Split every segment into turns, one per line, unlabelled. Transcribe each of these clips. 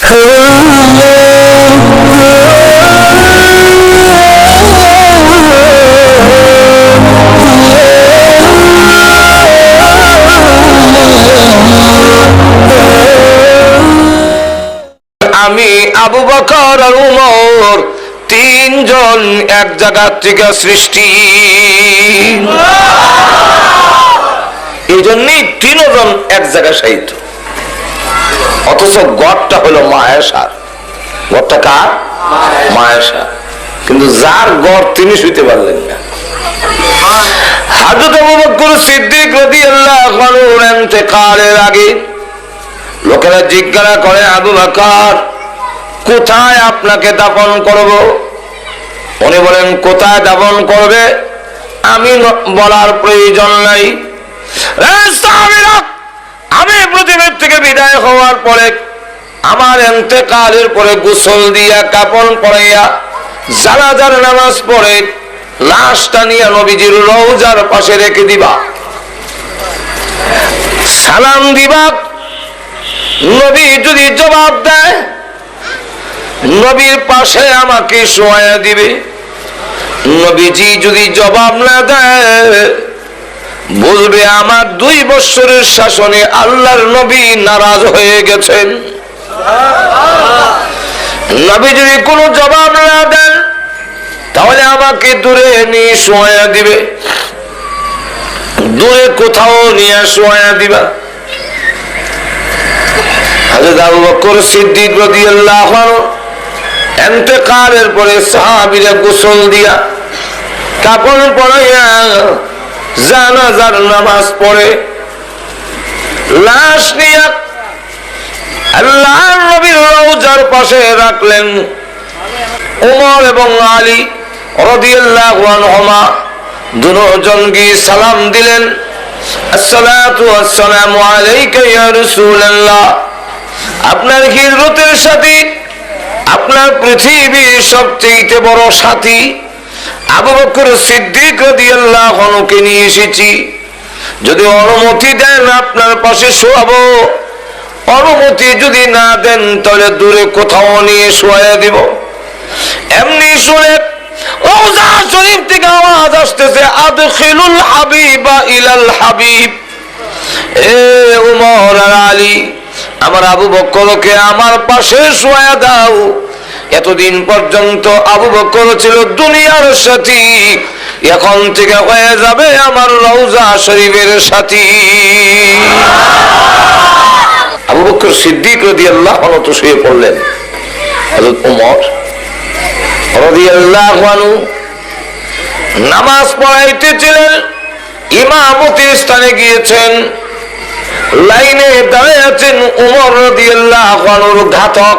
আমি আবু বকর আর উমর তিনজন এক জায়গা থেকে সৃষ্টি। এই জন্যই তিনজন এক জায়গায় সাহিত্য অথচ গড়টা হলো মায়েশার গড়টা কার? মায়েশা কিন্তু যার গড় তিনি শুইতে পারলেন না। আগে। লোকেরা জিজ্ঞাসা করে কোথায় আপনাকে কোথায় করবে? আমি বলার প্রয়োজন নাই। আমি পৃথিবীর থেকে বিদায় হওয়ার পরে, আমার এতেকালের পরে গোসল দিয়া, কাপন পরাইয়া, জানাজার নামাজ পড়ে, লাশটা নিয়ে নবীজির রৌজার পাশে রেখে দিবা। সালাম দিবা। নবী যদি জবাব দেয়, নবীর পাশে আমাকে শোয়া দিবে। নবীজি যদি জবাব না দেয় বলবে, আমার দুই বছরের শাসনে আল্লাহর নবী নারাজ হয়ে গেছেন। নবী যদি কোনো জবাব না দেন, তাহলে আমাকে দূরে নিয়ে শোয়া দিবে। দূরে কোথাও নিয়ে শোয়া দিবা। ইন্তেকালের পরে সাহাবীরা গোসল দিয়া কাপড় পরাইয়া জানাজার নামাজ পড়ে লাশ নিয়া আল্লাহর নবীর রওজার পাশে রাখলেন ওমর এবং আলী রাদিয়াল্লাহু আনহুমা। দুজন গিয়ে সালাম দিলেন। আসসালাতু আসসালামু আলাইকা ইয়া রাসূলুল্লাহ। আপনার হিজরতের সাথী আপনার পৃথিবীর সবচেয়ে বড় সাথী আবু বকর সিদ্দিক রাদিয়াল্লাহু আনহুকে নিয়ে এসেছি। যদি অনুমতি দেন আপনার পাশে শোয়াবো। অনুমতি যদি না দেন, তাহলে দূরে কোথাও নিয়ে শোয়া দিব। এমনি শুনে রওজা শরীফ থেকে আওয়াজ আসতেছে, আদখিলুল হাবিবা ইলাল হাবিব। এ উমর আলী, আমার আবু বক্করকে আমার পাশে শোয়া দাও। এতদিন পর্যন্ত আবু বক্কর ছিল দুনিয়ার সাথী। এখন থেকে হয়ে যাবে আমার রওজা শরীফের সাথী। আবু বক্কর সিদ্দিক রদি আল্লাহ তো শুয়ে পড়লেন। হযরত ওমর রাদিয়াল্লাহু আনহু নামাজ পড়াইতেছিলেন, ইমামতি স্থানে গিয়েছেন। লাইনে দাঁড়িয়ে আছেন উমর রাদিয়াল্লাহু আনহুর ঘাতক।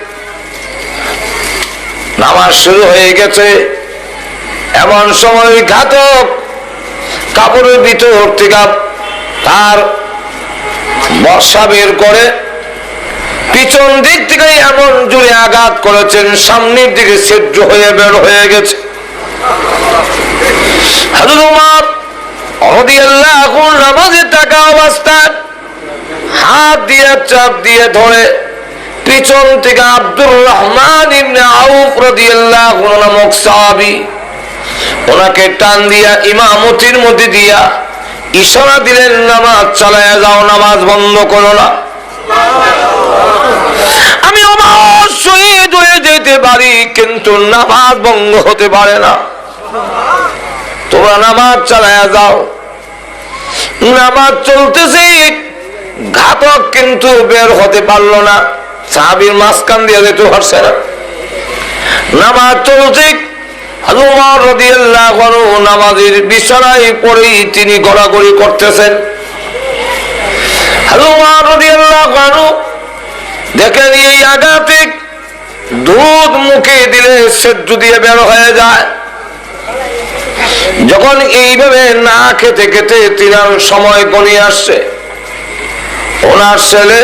নামাজ শুরু হয়ে গেছে। এমন সময় ঘাতক কাপড়ের ভিতর থেকে তার বর্ষা বের করে পিছন দিক থেকে এমন জুড়ে আঘাত করেছেন, সামনের দিকে ছিদ্র হয়ে বের হয়ে গেছে। অবস্থায় হাত দিয়ে, চাপ দিয়ে ধরে পিছন থেকে আব্দুর রহমান ইবনে আউফ নামক সাহাবী, ওনাকে টান দিয়া ইমামতির মধ্যে দিয়া ইশারা দিলেন, নামাজ চালায়া যাও, নামাজ বন্ধ করো না। আমি আমার শহীদ যেতে পারি, কিন্তু নামাজ বন্ধ হতে পারে না। তোমরা নামাজ চালায়া যাও। নামাজ চলতেছে, ঘাতক কিন্তু বের হতে পারল না। সাহাবির মাঝখান দিয়ে যেতে পারছে না। নামাজ চলছে। নামাজের বিছানায় পড়েই তিনি গড়াগড়ি করতেছেন। উমর রাদিয়াল্লাহু আনহু দেখেন, এই আঘাতে দুধ মুখে দিলে সেদ্ধ দিয়ে বের হয়ে যায়। যখন এইভাবে না খেতে খেতে তিনার সময় গনিয়ে আসছে। ওনার ছেলে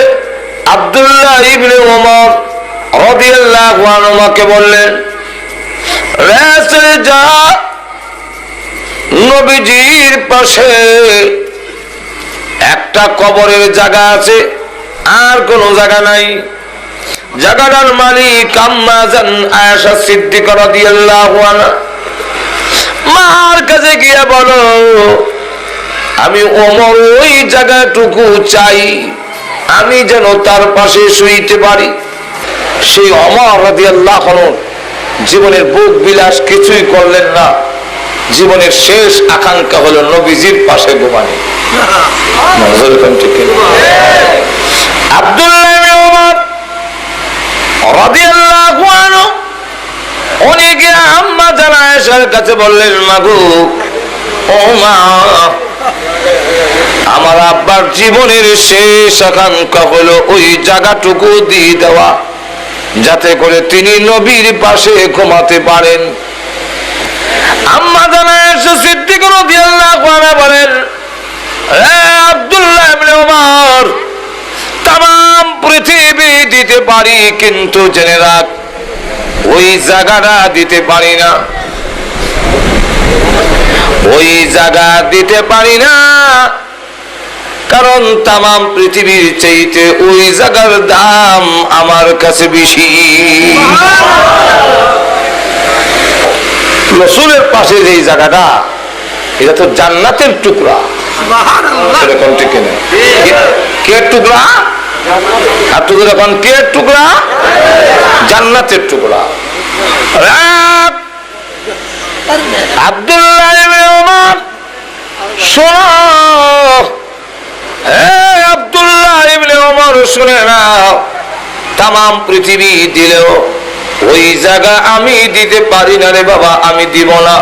আব্দুল্লাহ ইবনে ওমর রাদিয়াল্লাহু আনহুকে বললেন, রেসে যা নবীজির পাশে। একটা কবরের জায়গা আছে, আর কোন জায়গা নাই। জায়গাটার মালিক আম্মা জান আয়েশা সিদ্দিকা রাদিয়াল্লাহু আনহা। মার কাছে গিয়ে বলো, আমি ওমর ওই জায়গাটুকু চাই। আমি যেন তার পাশে শুইতে পারি। সেই অমর রাদি আল্লাহ জীবনের বুক বিলাস কিছুই করলেন না। জীবনের শেষ আকাঙ্ক্ষা হলো নবীজির পাশে ঘুমানি। অনেকে আম্মা আয়েশার কাছে বললেন, মাগু, ও মা আমার আব্বার জীবনের শেষ আকাঙ্ক্ষা হলো ওই জায়গাটুকু দিয়ে দেওয়া, যাতে করে তিনি নবীর পাশে ঘুমাতে পারেন। আম্মা জানা এসে সিদ্দিক রাদিয়াল্লাহু আনহা বলেন আব্দুল্লাহ ইবনে ওমর তাম পৃথিবী দিতে পারি কিন্তু জেনে রাখ, ওই জায়গাটা দিতে পারি না। ওই জায়গা দিতে পারি না কারণ তাম পৃথিবীর চাইতে ওই জায়গার দাম আমার কাছে বেশি। রসুলের পাশে যে জায়গাটা এটা তো জান্নাতের টুকরা। ঠিক কে টুকরা? আর এখন কে টুকরা? জান্নাতের টুকরা। আব্দুল্লাহ আব্দুল্লাহ ইবনে ওমর, শুনে নাও। তাম পৃথিবী দিলেও ওই জায়গা আমি দিতে পারি না রে বাবা, আমি দিব না।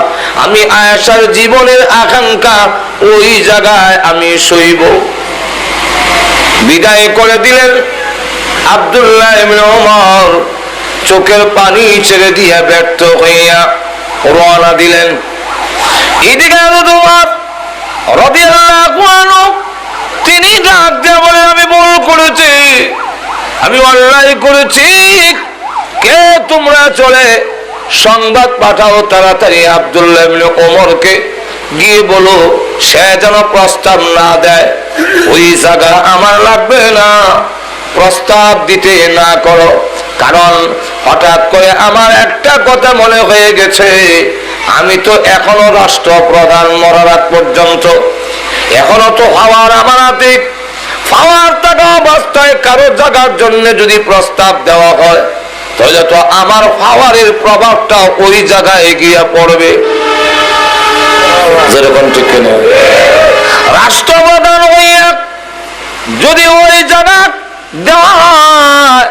আমি আয়েশার জীবনের আকাঙ্ক্ষা ওই জায়গায় আমি সইব। বিদায় করে দিলেন আব্দুল্লাহ ওমর। চোখের পানি ছেড়ে দিয়ে ব্যর্থ হইয়া রওনা দিলেন। এদিকে তোমার রাদিয়াল্লাহু আনহু তিনি ডাক দিয়ে বলে আমি ভুল করেছি। আমি অন্যায় করেছি। কে তোমরা চলে? সংবাদ পাঠাও তাড়াতাড়ি আব্দুল্লাহ ওমরকে। গিয়ে বলো, সে যেন প্রস্তাব না দেয়। ওই জায়গা আমার লাগবে না। প্রস্তাব দিতে না করো। কারণ হঠাৎ করে আমার একটা কথা মনে হয়ে গেছে। আমি তো এখনও রাষ্ট্রপ্রধান মরার পর্যন্ত এখনও তো হওয়ার আমার হাতে পাওয়ার থাকা অবস্থায় কারও জাগার জন্য যদি প্রস্তাব দেওয়া হয়, তাহলে তো আমার পাওয়ারের প্রভাবটা ওই জায়গায় গিয়ে পড়বে। যেরকম ঠিক রাষ্ট্রপ্রধান হইয়া যদি ওই জায়গা দেওয়া হয়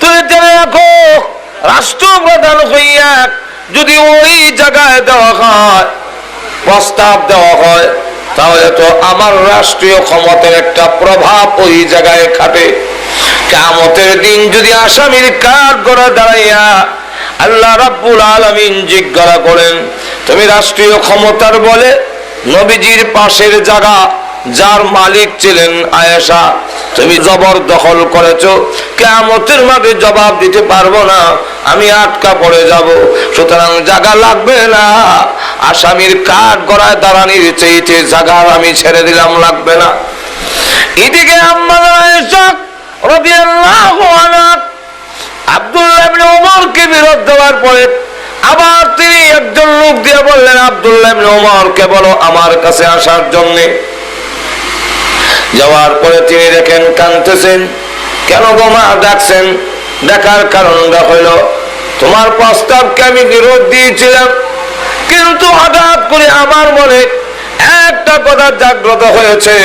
তুই রাখো, রাষ্ট্রপ্রধান হইয়া যদি ওই জায়গায় দেওয়া হয়, প্রস্তাব দেওয়া হয় তাহলে তো আমার রাষ্ট্রীয় ক্ষমতার একটা প্রভাব ওই জায়গায় খাটে। কামতের দিন যদি আসামির কাঠ গড়া দাঁড়াইয়া আল্লাহ রাব্বুল আলমিন জিজ্ঞাসা করেন, তুমি রাষ্ট্রীয় ক্ষমতার বলে নবীজির পাশের জায়গা যার মালিক ছিলেন আয়েশা, তুমি জবর দখল করেছ। কেমতের মাঠে জবাব দিতে পারব না, আমি আটকা পড়ে যাব। সুতরাং জায়গা লাগবে না। আসামির কাঠ গড়ায় দাঁড়ানির চেয়েছে জায়গা আমি ছেড়ে দিলাম, লাগবে না। এদিকে আম্মা আয়েশা ওমরকে বিরোধ দেওয়ার পরে আবার তিনি একজন লোক দিয়ে বললেন, আব্দুল্লাহ ইবনে ওমরকে বলো আমার কাছে আসার জন্যে। যাওয়ার পরে তিনি দেখেন কানতেছেন কেন গোমা ডাকছেন? দেখার কারণটা হইল, তোমার প্রস্তাবকে আমি বিরোধ দিয়েছিলাম। কিন্তু হঠাৎ করে আমার মনে একটা কথা জাগ্রত হয়েছে।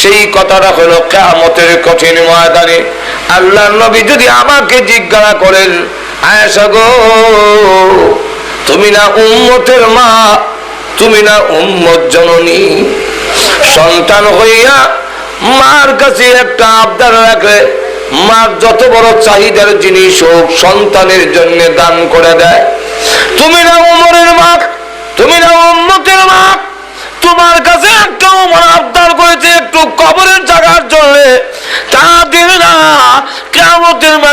সেই কথাটা হলো কেমতের কঠিন ময়দানে আল্লাহ নবী যদি আমাকে জিজ্ঞাসা করেন, আয়েশা গো, তুমি না উম্মতের মা, তুমি না উম্মত জননী? সন্তান হইয়া মার কাছে একটা আবদার রাখলে মার যত বড় চাহিদার জিনিস হোক সন্তানের জন্য দান করে দেয়। তুমি না উমরের মা তুমি না উম্মতের মা তোমার কাছে একটা উমর আবদার করেছে একটু কবরের জায়গার জন্য তা দিল না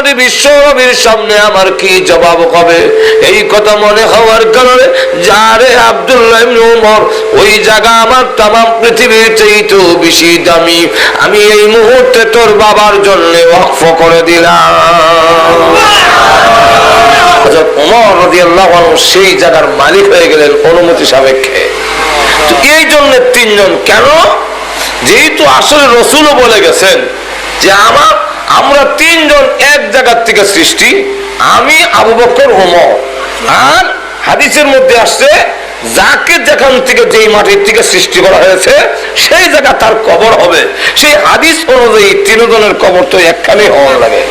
মাঠে বিশ্বনবীর সামনে আমার কি জবাব হবে? এই কথা মনে হওয়ার কারণে যারে আব্দুল্লাহ উমর, ওই জায়গা আমার তাম পৃথিবীর চাইতেও বেশি দামি। আমি এই মুহূর্তে তোর বাবার জন্য ওয়াকফ করে দিলাম। ওমর সেই জায়গার মালিক হয়ে গেলেন অনুমতি সাপেক্ষে। তো এই জন্য তিনজন কেন? যেহেতু আসলে রসুলও বলে গেছেন যে আমার আমরা তিনজন এক জায়গার থেকে সৃষ্টি। আমি আবু বকর ওমর। আর হাদিসের মধ্যে আসছে যাকে যেখান থেকে যেই মাটির থেকে সৃষ্টি করা হয়েছে সেই জায়গা তার কবর হবে। সেই হাদিস অনুযায়ী তিনজনের কবর তো একখানে হওয়ার লাগে।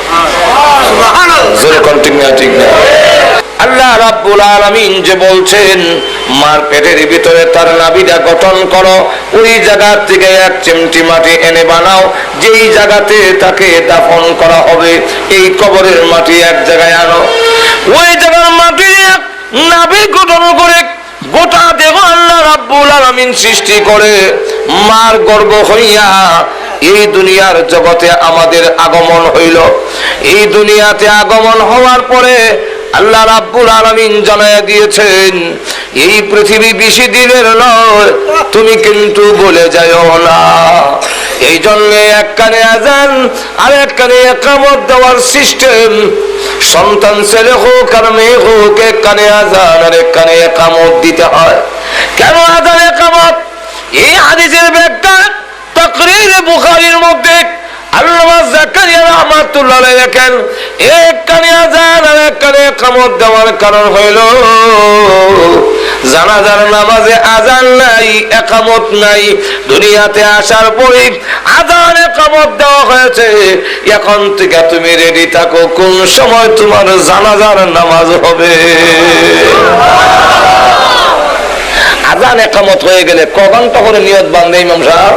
ঠিক না। আল্লাহ রাব্বুল আলামিন যে বলছেন, মার পেটের ভিতরে তার নাভিটা গঠন করো, ওই জায়গা থেকে এক চিমটি মাটি এনে বানাও, যেই জায়গাতে তাকে দাফন করা হবে, এই কবরের মাটি এক জায়গায় আনো। ওই জায়গার মাটি এক নাভি গঠন করে গোটা দেহ আল্লাহ রাব্বুল আলামিন সৃষ্টি করে। মার গর্ব হইয়া এই দুনিয়ার জগতে আমাদের আগমন হইল। এই দুনিয়াতে আগমন হওয়ার পরে আল্লাহ রাব্বুল আলামিন জানায় দিয়েছেন, এই পৃথিবী বেশি দিনের নয়, তুমি কিন্তু বলে যাও না। এই জন্য এক কানে আজান আর এক কানে একামত দেওয়ার সিস্টেম সন্তান ছেলে হোক আর মেয়ে হোক এক কানে আজান আর এক কানে একামত দিতে হয়। কেন আজান একামত? এই হাদিসের ব্যাখ্যা তকরির বুখারীর মধ্যে জানাজার নামাজে আজান নাই, একামত নাই। আজান, একামত এখন থেকে তুমি রেডি থাকো, কোন সময় তোমার জানাজার নামাজ হবে? আজান, একামত হয়ে গেলে ক ঘণ্টা করে নিয়ত বান্ধে ইমাম সাহেব?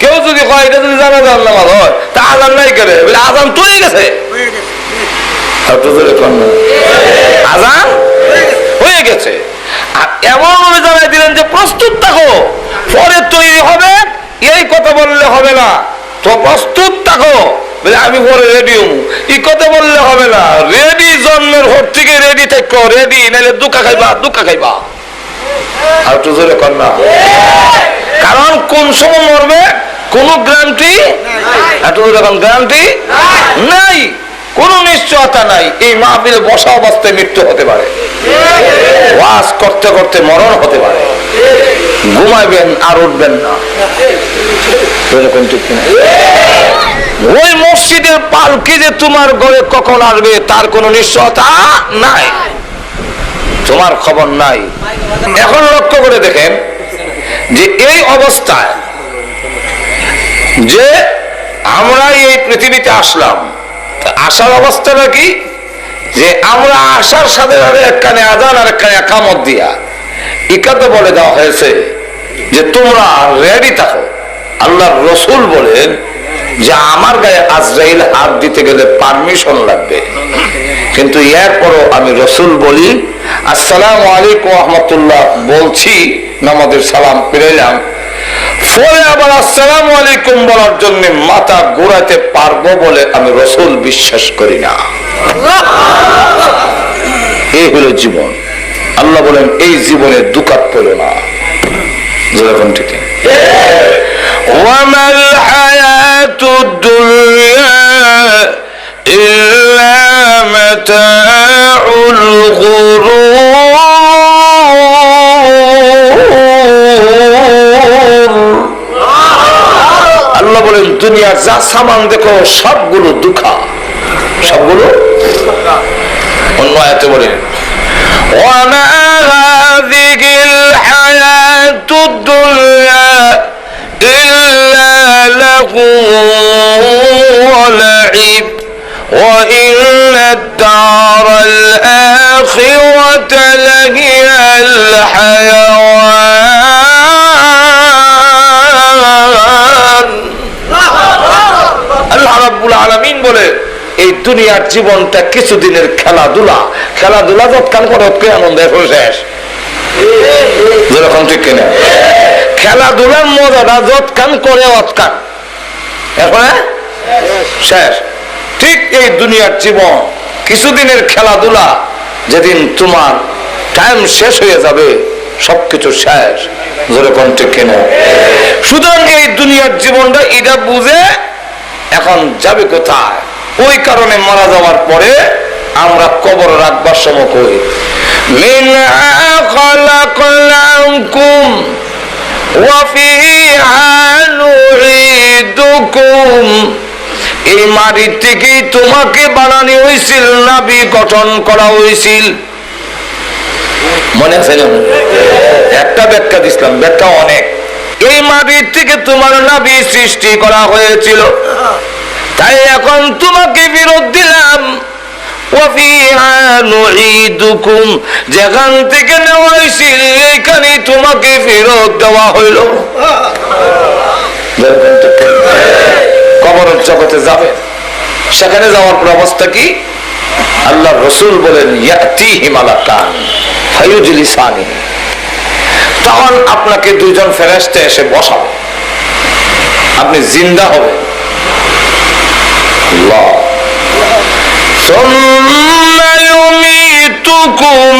কেউ যদি হয় এটা যদি জানাজার নামাজ হয়, তা আজান নাই করে আজান তো হয়ে গেছে আজান হয়ে গেছে। আর এমন ভাবে জানাই দিলেন যে, প্রস্তুত থাকো, পরে তৈরি হবে, এই কথা বললে হবে না। তো প্রস্তুত থাকো। বলে, আমি পরে রেডি হব। এই কথা বললে হবে না। রেডি জন্মের ভোর থেকে রেডি থাকো রেডি নাহলে দুঃখা খাইবা দুঃখা খাইবা। আর একটু জোরে কর না। কারণ কোন সময় মরবে? কোন গ্যারান্টি এত রকম গ্যারান্টি নাই। কোন নিশ্চয়তা নাই। এই মাহফিলে বসা অবস্থায় মৃত্যু হতে পারে। ওয়াজ করতে করতে মরণ হতে পারে। ঘুমাইবেন আর উঠবেন না। এরকম ঠিক কিনা? ওই মসজিদের পালকি যে তোমার ঘরে কখন আসবে তার কোনো নিশ্চয়তা নাই। তোমার খবর নাই। এখন লক্ষ্য করে দেখেন যে এই অবস্থায় যে আমরা এই পৃথিবীতে আসলাম আসার অবস্থাটা কি? যে আমরা আসার সাথে সাথে একখানে আজান আর একখানে একামত দিয়া ইকাতে বলে দেওয়া হয়েছে যে তোমরা রেডি থাকো। আল্লাহ রসুল বলেন যে আমার গায়ে আজরাইল হাত দিতে গেলে পারমিশন লাগবে। কিন্তু এরপরও আমি রসুল বলি, আসসালাম আলাইকুম রহমতুল্লাহ বলছি নামাজের সালাম ফিরাইলাম। ফলে আবার আসসালাম আলাইকুম বলার জন্য মাথা ঘুরাতে পারব বলে আমি রসুল বিশ্বাস করি না। এই হলো জীবন। আল্লাহ বলেন, এই জীবনে দুকাত পড়ল না। যেরকম ঠিক ওয়ামাল হায়াতুদ দুনিয়া ইল্লা মাতাউল গুরুর দুনিয়ার যা সামান দেখো সবগুলো দুঃখা সবগুলো অন্য আয়াতে বলে وما هذه الحياة الدنيا إلا له ولعب وإن الدار الآخرة لهي الحيوان আল্লাহ রাব্বুল আলামিন বলে, এই দুনিয়ার জীবনটা কিছুদিনের খেলাধুলা। খেলাধুলা যৎকান করে অতকে আনন্দ এখন শেষ। যেরকম ঠিক কিনা। খেলাধুলার মজাটা যৎকান করে এখন শেষ। ঠিক এই দুনিয়ার জীবন, কিছুদিনের খেলাধুলা, যেদিন তোমার টাইম শেষ হয়ে যাবে, সবকিছু শেষ। যেরকম ঠিক কিনা। সুতরাং এই দুনিয়ার জীবনটা এটা বুঝে এখন যাবে কোথায়? ওই কারণে মারা যাওয়ার পরে আমরা কবর রাখবার সমকুম এই মাটির থেকেই তোমাকে বানানো হয়েছিল নাবি গঠন করা হয়েছিল মনে আছে একটা ব্যাখ্যা দিছিলাম, ব্যাখ্যা অনেক। এই মাটির থেকে তোমার নাবি সৃষ্টি করা হয়েছিল। তাই এখন তোমাকে বিরোধ দিলাম। যেখান থেকে নেওয়া হয়েছিল এখানে তোমাকে ফেরত দেওয়া হইল। কবর জগতে যাবে। সেখানে যাওয়ার পর অবস্থা কি? আল্লাহ রসুল বলেন ইয়াতি হিমালা কান ফাইজুল ইসানি তখন আপনাকে দুইজন ফেরেস্তে এসে বসাবে আপনি জিন্দা হবেন আল্লাহ ثم يميتكم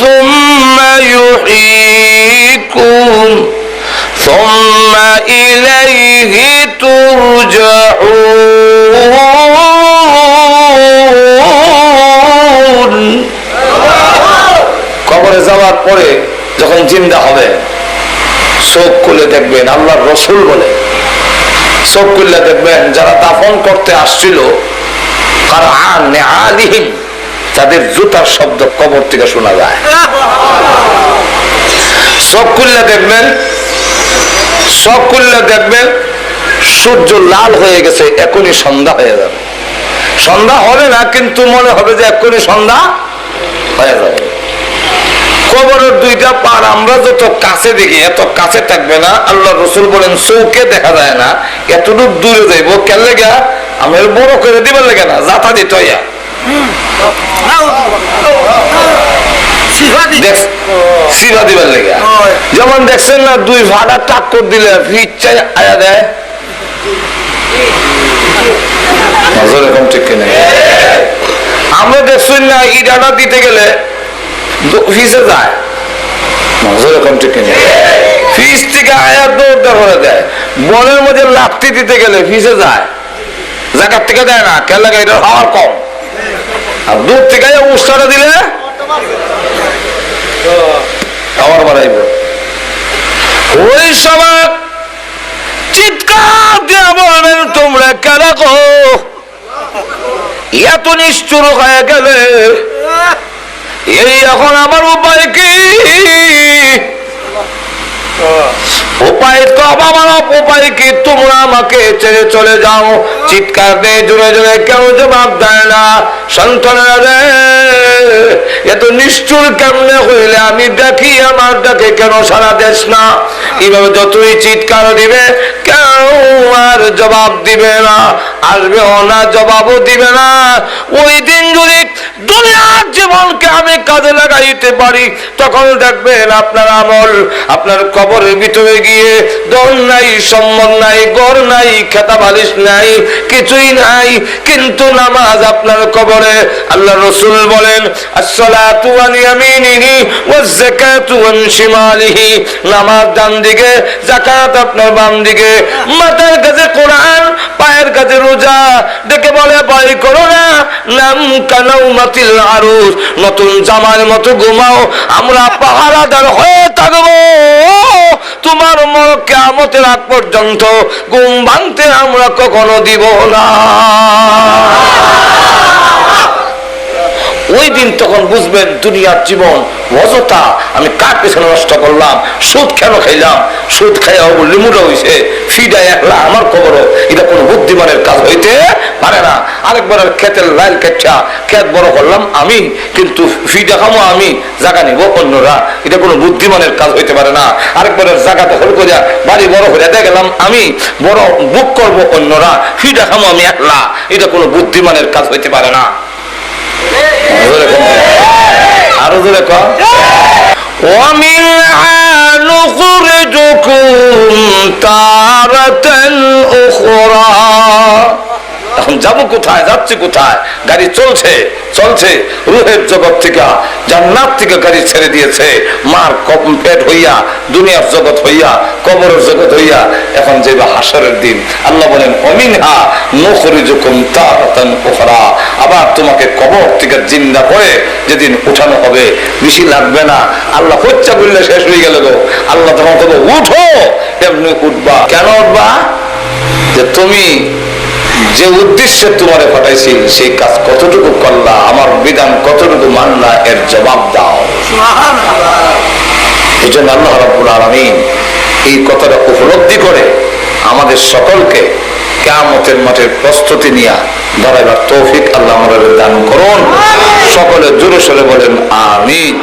ثم يحييكم ثم إليه ترجعون কবরে যাওয়ার পরে যখন জিন্দা হবে, চোখ খুলে দেখবেন, আল্লাহর রসুল বলে। চোখ খুললে দেখবেন, যারা দাফন করতে আসছিল তাদের জুতার শব্দ কবর থেকে শোনা যায়। চোখ খুললে দেখবেন, চোখ খুললে দেখবেন, সূর্য লাল হয়ে গেছে, এখনই সন্ধ্যা হয়ে যাবে। সন্ধ্যা হবে না, কিন্তু মনে হবে যে এখনই সন্ধ্যা হয়ে যাবে। কবরের দুইটা পার আমরা যত কাছে দেখি এত কাছে থাকবে না। আল্লাহ রসুল বলেন চৌকে দেখা যায় না। এতটুকু দূরে যাইব কেন লেগা? আমার বড় করে দিবার লেগে না যাতা দিত সিভা দিবার লেগে। যেমন দেখছেন না দুই ভাড়া টাক্কর দিলে ইচ্ছা আয়া দেয়। ঠিক আমরা দেখছেন না ইটাটা দিতে গেলে ফিসে যায়। এরকম ঠিক কিনা ফিস থেকে আয়া দৌড় দৌড় দেয়। বনের মধ্যে লাফতি দিতে গেলে ফিসে যায়। জায়গার থেকে দেয় না কেন লাগে? এটা হওয়ার কম। আর দূর থেকে উৎসাহটা দিলে আবার বাড়াইব। ওই সময় চিৎকার দিয়ে বলবেন তোমরা কেন এত নিষ্ঠুর হয়ে গেলে এই এখন আমার উপায় কি? উপায় তো আমার উপায় কি? তোমরা আমাকে ছেড়ে চলে যাও। চিৎকার দিয়ে জোরে জোরে কেউ জবাব দেয় না। সন্তানেরা রে এত নিষ্ঠুর কেমনে হইলে? আমি দেখি আমার ডাকে কেন সারা দেশ না। এইভাবে যতই চিৎকার দিবে, কেউ আর জবাব দিবে না। আসবে না, জবাবও দিবে না। ওই দিন যদি দুনিয়ার জীবনকে আমি কাজে লাগাইতে পারি। তখন দেখবেন আপনার আমল, আপনার কবরের ভিতরে গিয়ে দল নাই, সম্মান নাই গড় নাই, খেতা বালিশ নাই, কিছুই নাই। কিন্তু নামাজ আপনার কবরে আল্লাহ রসুল বলেন, আসসালাতু আন ইয়ামিনিহি যাকাতু আন শিমালিহি। নামাজ ডান দিকে, যাকাত আপনার বাম দিকে। মাথার কাছে কোরআন পায়ের কাছে রোজা দেখে বলে, ভয় করো না। নাম কানাও মাতিল আরুষ নতুন জামার মতো ঘুমাও। আমরা পাহারাদার হয়ে থাকব। তোমার মর কেমতের আগ পর্যন্ত ঘুম ভাঙতে আমরা কখনো দিব না। ওই দিন তখন বুঝবেন দুনিয়ার জীবন অযথা আমি কার পেছনে নষ্ট করলাম? সুদ কেন খাইলাম? সুদ খাইয়া লিমুটা হইছে ফিডা একলা আমার খবরও এটা কোনো বুদ্ধিমানের কাজ হইতে পারে না। আরেকবার ক্ষেতের লাইল কেচ্ছা ক্ষেত বড় করলাম আমি, কিন্তু ফিডা খামো আমি, জায়গা নিব অন্যরা। এটা কোনো বুদ্ধিমানের কাজ হইতে পারে না। আরেকবারের জায়গা দখল করিয়া বাড়ি বড় করে গেলাম আমি, বড় বুক করব অন্যরা। ফিডা খামো আমি একলা। এটা কোনো বুদ্ধিমানের কাজ হইতে পারে না। আরো জোরে কও। ومنها نخرجكم تارة أخرى এখন যাব কোথায়, যাচ্ছি কোথায়? গাড়ি চলছে চলছে। রুহের জগৎ থেকে, জান্নাত থেকে গাড়ি ছেড়ে দিয়েছে। মার পেট হইয়া, দুনিয়ার জগৎ হইয়া, কবরের জগৎ হইয়া, এখন যে হাসরের দিন। আল্লাহ বলেন, অমিনহা নখরিজুকুম তারাতান উখরা। আবার তোমাকে কবর থেকে জিন্দা করে যেদিন উঠানো হবে, বেশি লাগবে না। আল্লাহ হচ্ছা বললে শেষ হয়ে গেল গো। আল্লাহ তবে উঠো, এমনি উঠবা। কেন উঠবা? যে তুমি যে উদ্দেশ্যে তোমারে পাঠাইছি সেই কাজ কতটুকু করলা আমার বিধান কতটুকু মানলা এর জবাব দাও। এই জন্য আল্লাহ রাব্বুল আলামিন এই কথাটা উপলব্ধি করে আমাদের সকলকে কেয়ামতের মাঠের প্রস্তুতি নিয়ে দাঁড়াইবার তৌফিক আল্লাহ আমাদের দান করুন। সকলে জোরে সরে বলেন আমিন।